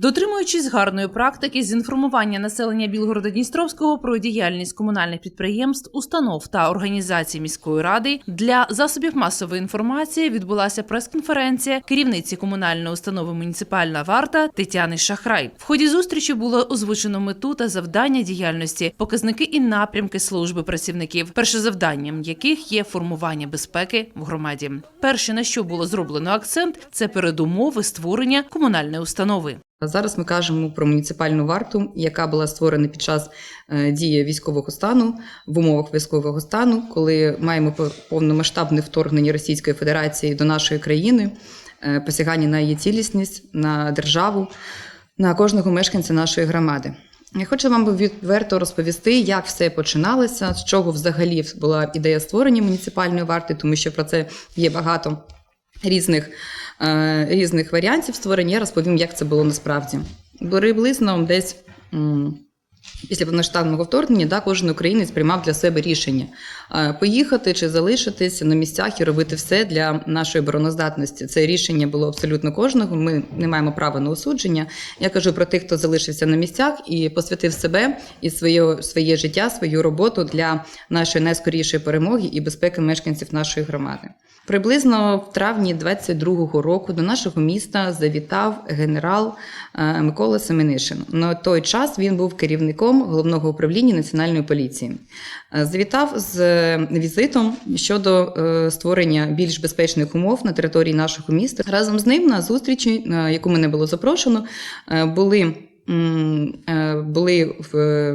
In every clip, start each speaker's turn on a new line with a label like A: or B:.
A: Дотримуючись гарної практики з інформування населення Білгорода Дністровського про діяльність комунальних підприємств, установ та організацій міської ради для засобів масової інформації відбулася прес-конференція керівниці комунальної установи Муніципальна варта Тетяни Шахрай. В ході зустрічі було озвучено мету та завдання діяльності, показники і напрямки служби працівників, перше завданням яких є формування безпеки в громаді. Перше на що було зроблено акцент, це передумови створення комунальної установи.
B: Зараз ми кажемо про муніципальну варту, яка була створена під час е, дії військового стану в умовах військового стану, коли маємо по- повномасштабне вторгнення Російської Федерації до нашої країни, е, посягання на її цілісність, на державу, на кожного мешканця нашої громади. Я хочу вам відверто розповісти, як все починалося, з чого взагалі була ідея створення муніципальної варти, тому що про це є багато різних, різних варіантів створення. Я розповім, як це було насправді. Приблизно десь після повноштабного вторгнення да, кожен українець приймав для себе рішення е, поїхати чи залишитись на місцях і робити все для нашої обороноздатності. Це рішення було абсолютно кожного. Ми не маємо права на осудження. Я кажу про тих, хто залишився на місцях і посвятив себе і своє, своє життя, свою роботу для нашої найскорішої перемоги і безпеки мешканців нашої громади. Приблизно в травні 22-го року до нашого міста завітав генерал е, Микола Семенишин. На той час він був керівником головного управління національної поліції. Е, Завітав з е, візитом щодо е, створення більш безпечних умов на території нашого міста. Разом з ним на зустрічі, на яку мене було запрошено, е, були. е, Були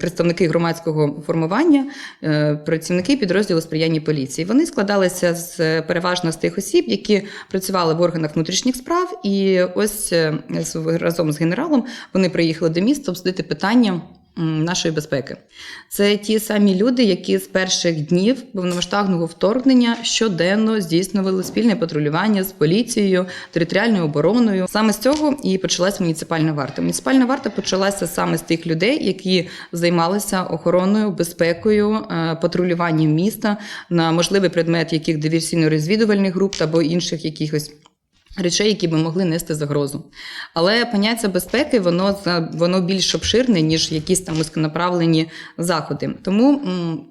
B: представники громадського формування, е, працівники підрозділу сприяння поліції. Вони складалися з е, переважно з тих осіб, які працювали в органах внутрішніх справ, і ось е, разом з генералом вони приїхали до міста обсудити питання. Нашої безпеки це ті самі люди, які з перших днів повномасштабного вторгнення щоденно здійснювали спільне патрулювання з поліцією, територіальною обороною. Саме з цього і почалась муніципальна варта. Муніципальна варта почалася саме з тих людей, які займалися охороною, безпекою, е, патрулюванням міста на можливий предмет яких диверсійно-розвідувальних груп або інших якихось. Речей, які би могли нести загрозу. Але поняття безпеки воно воно більш обширне, ніж якісь там узконаправлені заходи. Тому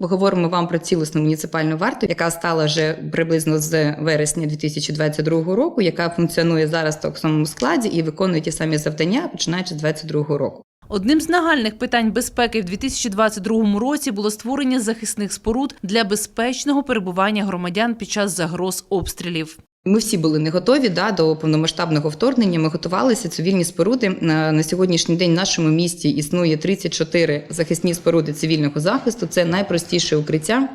B: поговоримо вам про цілісну муніципальну варту, яка стала вже приблизно з вересня 2022 року, яка функціонує зараз в тому самому складі і виконує ті самі завдання, починаючи з 2022 року.
A: Одним з нагальних питань безпеки в 2022 році було створення захисних споруд для безпечного перебування громадян під час загроз обстрілів.
B: Ми всі були не готові да, до повномасштабного вторгнення. Ми готувалися цивільні споруди. На, на сьогоднішній день в нашому місті існує 34 захисні споруди цивільного захисту. Це найпростіше укриття.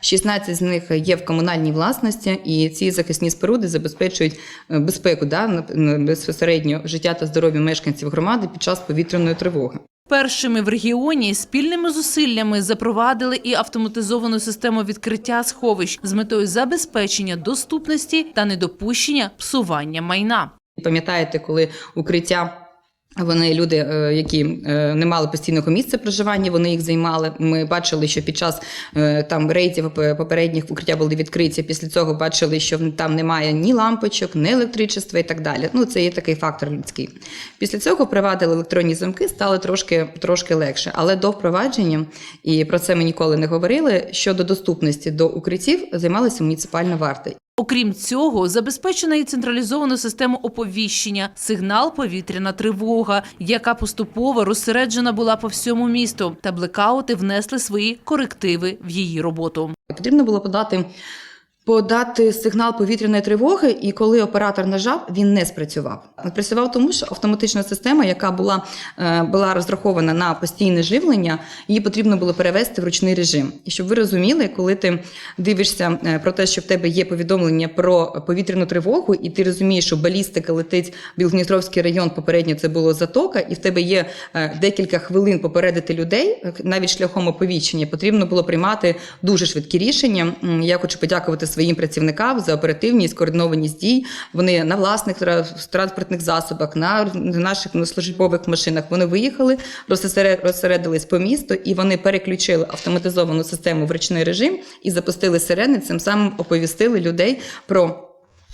B: 16 з них є в комунальній власності, і ці захисні споруди забезпечують е, безпеку да, безпосередньо життя та здоров'я мешканців громади під час повітряної тривоги.
A: Першими в регіоні спільними зусиллями запровадили і автоматизовану систему відкриття сховищ з метою забезпечення доступності та недопущення псування майна.
B: Пам'ятаєте, коли укриття. Вони люди, е, які е, не мали постійного місця проживання, вони їх займали. Ми бачили, що під час е, там рейдів попередніх укриття були відкриті. Після цього бачили, що там немає ні лампочок, ні електричества і так далі. Ну це є такий фактор людський. Після цього впровадили електронні замки, стало трошки трошки легше. Але до впровадження, і про це ми ніколи не говорили. Щодо доступності до укриттів займалася муніципальна варта.
A: Окрім цього, забезпечена і централізована система оповіщення, сигнал повітряна тривога, яка поступово розсереджена була по всьому місту, та блекаути внесли свої корективи в її роботу.
B: Потрібно було подати, подати сигнал повітряної тривоги, і коли оператор нажав, він не спрацював. Спрацював тому, що автоматична система, яка була, е, була розрахована на постійне живлення, її потрібно було перевести в ручний режим. І щоб ви розуміли, коли ти дивишся е, про те, що в тебе є повідомлення про повітряну тривогу, і ти розумієш, що балістика летить в Білгністровський район, попередньо це було затока, і в тебе є е, декілька хвилин попередити людей, навіть шляхом оповіщення, потрібно було приймати дуже швидкі рішення. Я хочу подякувати своїм працівникам за оперативність, координованість дій. Вони на власних транспортних засобах, на наших службових машинах вони виїхали, розсере- розсередились по місту, і вони переключили автоматизовану систему в ручний режим і запустили сирени. Цим самим оповістили людей про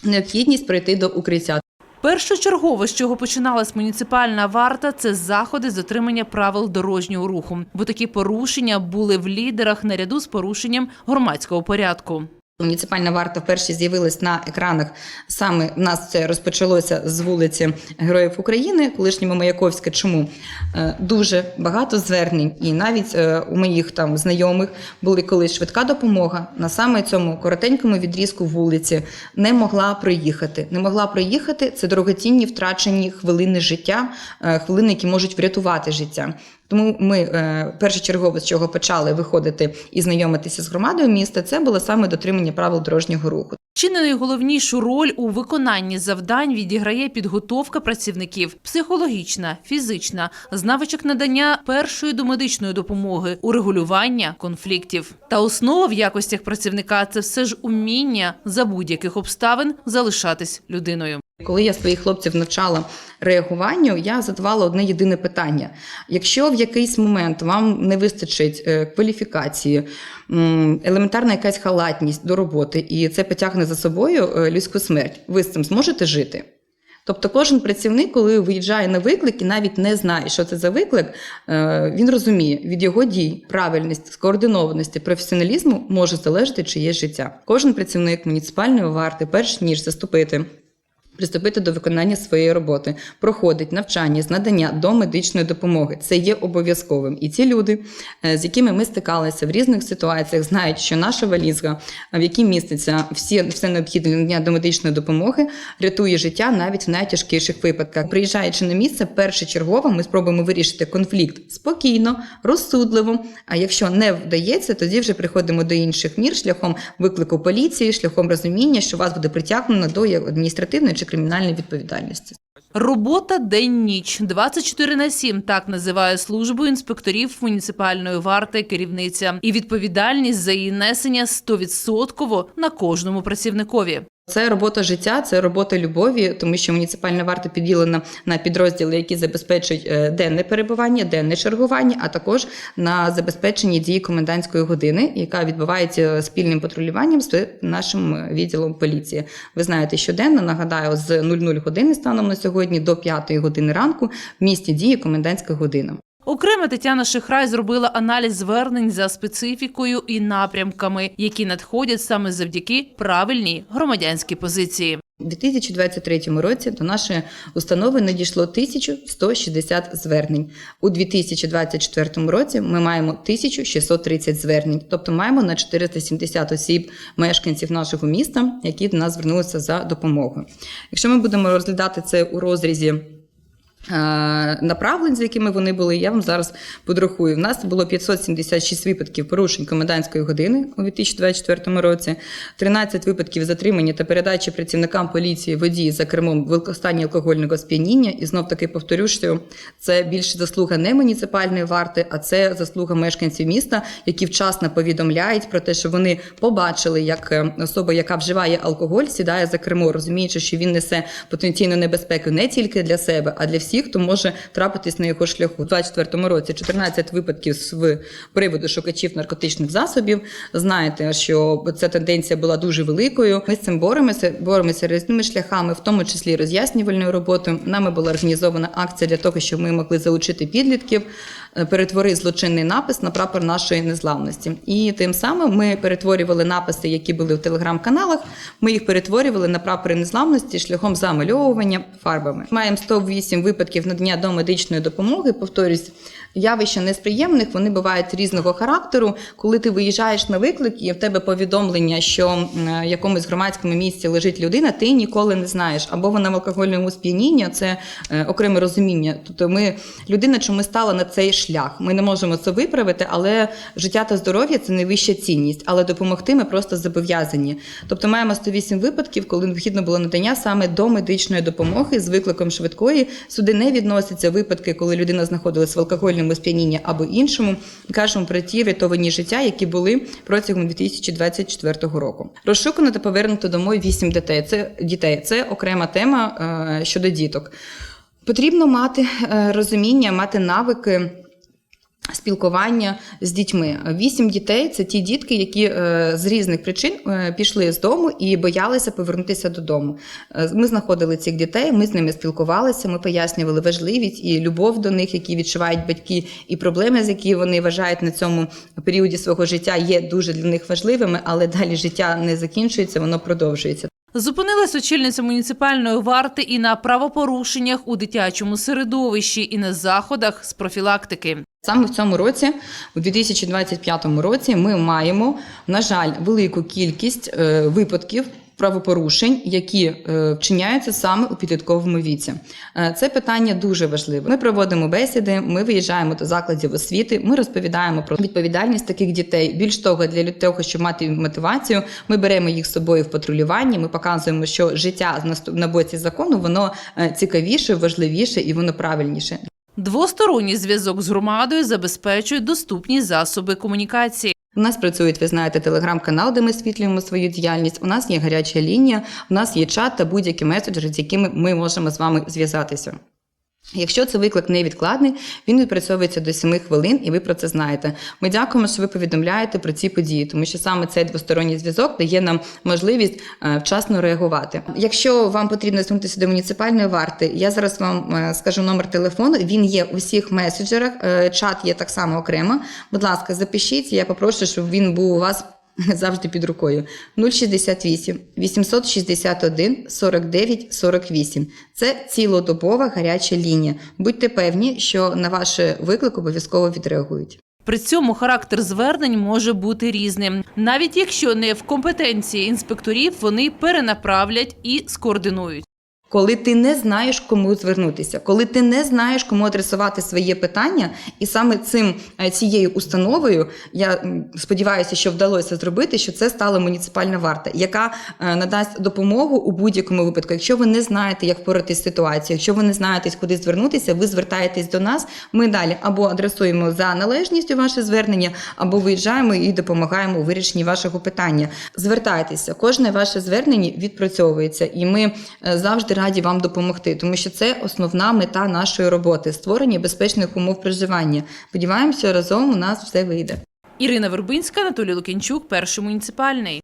B: необхідність прийти до укриття.
A: Першочергово, з чого починалась муніципальна варта, це заходи з дотримання правил дорожнього руху, бо такі порушення були в лідерах наряду з порушенням громадського порядку.
B: Муніципальна варта вперше з'явилась на екранах. Саме в нас це розпочалося з вулиці Героїв України, колишнього Маяковська. Чому Е, дуже багато звернень, і навіть е, у моїх там знайомих були колись швидка допомога на саме цьому коротенькому відрізку вулиці не могла проїхати. Не могла проїхати це дорогоцінні втрачені хвилини життя, е, хвилини, які можуть врятувати життя. Тому ми е, першочергово з чого почали виходити і знайомитися з громадою міста, це було саме дотримання правил дорожнього руху.
A: Чи не найголовнішу роль у виконанні завдань відіграє підготовка працівників психологічна, фізична, з навичок надання першої домедичної допомоги, урегулювання конфліктів. Та основа в якостях працівника це все ж уміння за будь-яких обставин залишатись людиною.
B: Коли я своїх хлопців навчала реагуванню, я задавала одне єдине питання: якщо в якийсь момент вам не вистачить е, кваліфікації, елементарна якась халатність до роботи, і це потягне за собою е, людську смерть, ви з цим зможете жити? Тобто кожен працівник, коли виїжджає на виклик і навіть не знає, що це за виклик, е, він розуміє від його дій, правильності, скоординованості, професіоналізму може залежати чиє життя. Кожен працівник муніципальної варти, перш ніж заступити приступити до виконання своєї роботи, проходить навчання з надання до медичної допомоги. Це є обов'язковим. І ці люди, е, з якими ми стикалися в різних ситуаціях, знають, що наша валізка, е, в якій міститься всі все необхідне надання до медичної допомоги, рятує життя навіть в найтяжкіших випадках. Приїжджаючи на місце, першочергово ми спробуємо вирішити конфлікт спокійно, розсудливо. А якщо не вдається, тоді вже приходимо до інших мір шляхом виклику поліції, шляхом розуміння, що вас буде притягнено до адміністративної чи кримінальної відповідальності.
A: Робота день-ніч 24 на 7, так називає службу інспекторів муніципальної варти керівниця. І відповідальність за її несення 100% на кожному працівникові.
B: Це робота життя, це робота любові, тому що муніципальна варта поділена на підрозділи, які забезпечують е, денне перебування, денне чергування, а також на забезпечення дії комендантської години, яка відбувається спільним патрулюванням з нашим відділом поліції. Ви знаєте, щоденно нагадаю, з 00 години станом на сьогодні до 5 години ранку в місті діє комендантська година.
A: Окремо Тетяна Шихрай зробила аналіз звернень за специфікою і напрямками, які надходять саме завдяки правильній громадянській позиції.
B: У 2023 році до нашої установи надійшло 1160 звернень. У 2024 році ми маємо 1630 звернень, тобто маємо на 470 осіб мешканців нашого міста, які до нас звернулися за допомогою. Якщо ми будемо розглядати це у розрізі. Е, Направлень, з якими вони були, я вам зараз подрахую. В нас було 576 випадків порушень комендантської години у 2024 році, 13 випадків затримання та передачі працівникам поліції водії за кермом в стані алкогольного сп'яніння. І знов таки повторю, що це більше заслуга не муніципальної варти, а це заслуга мешканців міста, які вчасно повідомляють про те, що вони побачили, як е, особа, яка вживає алкоголь, сідає за кермо, розуміючи, що він несе потенційну небезпеку не тільки для себе, а для всіх, хто може трапитись на його шляху. У 2024 році 14 випадків з приводу шукачів наркотичних засобів. Знаєте, що ця тенденція була дуже великою. Ми з цим боремося, боремося різними шляхами, в тому числі роз'яснювальною роботою. Нами була організована акція для того, щоб ми могли залучити підлітків, перетвори злочинний напис на прапор нашої незламності. І тим самим ми перетворювали написи, які були в телеграм-каналах. Ми їх перетворювали на прапори незламності шляхом замальовування фарбами. Маємо 108 випадків надання до медичної допомоги. Повторюсь, явища несприємних вони бувають різного характеру. Коли ти виїжджаєш на виклик і в тебе повідомлення, що м, в якомусь громадському місці лежить людина, ти ніколи не знаєш, або вона в алкогольному сп'янінні, це е, окреме розуміння. Тобто, ми людина чому стала на цей шлях. Ми не можемо це виправити, але життя та здоров'я це найвища цінність, але допомогти ми просто зобов'язані. Тобто маємо 108 випадків, коли необхідно було надання саме до медичної допомоги з викликом швидкої. Сюди не відносяться випадки, коли людина знаходилась в алкогольному сп'янінні або іншому. Кажемо про ті рятовані життя, які були протягом 2024 року. Розшукано та повернуто домой 8 дітей. Це дітей. Це окрема тема е, щодо діток. Потрібно мати е, розуміння, мати навики. Спілкування з дітьми. Вісім дітей це ті дітки, які е, з різних причин е, пішли з дому і боялися повернутися додому. Е, Ми знаходили цих дітей, ми з ними спілкувалися, ми пояснювали важливість і любов до них, які відчувають батьки, і проблеми, з які вони вважають на цьому періоді свого життя, є дуже для них важливими, але далі життя не закінчується, воно продовжується.
A: Зупинилась очільниця муніципальної варти і на правопорушеннях у дитячому середовищі, і на заходах з профілактики.
B: Саме в цьому році, у 2025 році, ми маємо, на жаль, велику кількість е, випадків. Правопорушень, які е, вчиняються саме у підлітковому віці, Е, це питання дуже важливе. Ми проводимо бесіди, ми виїжджаємо до закладів освіти. Ми розповідаємо про відповідальність таких дітей. Більш того, для того, щоб мати мотивацію, ми беремо їх з собою в патрулюванні. Ми показуємо, що життя на боці закону воно е, цікавіше, важливіше і воно правильніше.
A: Двосторонній зв'язок з громадою забезпечує доступні засоби комунікації.
B: У нас працюють, ви знаєте, телеграм-канал, де ми світлюємо свою діяльність. У нас є гаряча лінія, у нас є чат та будь-які меседжери, з якими ми можемо з вами зв'язатися. Якщо це виклик невідкладний, він відпрацьовується до 7 хвилин, і ви про це знаєте. Ми дякуємо, що ви повідомляєте про ці події, тому що саме цей двосторонній зв'язок дає нам можливість е, вчасно реагувати. Якщо вам потрібно звернутися до муніципальної варти, я зараз вам е, скажу номер телефону. Він є у всіх меседжерах. е, Чат є так само окремо. Будь ласка, запишіть. Я попрошу, щоб він був у вас завжди під рукою. 068 861 49 48. Це цілодобова гаряча лінія. Будьте певні, що на ваш виклик обов'язково відреагують.
A: При цьому характер звернень може бути різним. Навіть якщо не в компетенції інспекторів, вони перенаправлять і скоординують.
B: Коли ти не знаєш, кому звернутися, коли ти не знаєш, кому адресувати своє питання, і саме цим е, цією установою я сподіваюся, що вдалося зробити, що це стала муніципальна варта, яка е, надасть допомогу у будь-якому випадку. Якщо ви не знаєте, як впоратись з ситуацією, якщо ви не знаєте, куди звернутися, ви звертаєтесь до нас. Ми далі або адресуємо за належністю ваше звернення, або виїжджаємо і допомагаємо у вирішенні вашого питання. Звертайтеся, кожне ваше звернення відпрацьовується, і ми е, завжди раді вам допомогти, тому що це основна мета нашої роботи створення безпечних умов проживання. Сподіваємося, разом у нас все вийде.
A: Ірина Вербинська, Анатолій Лукінчук, перший муніципальний.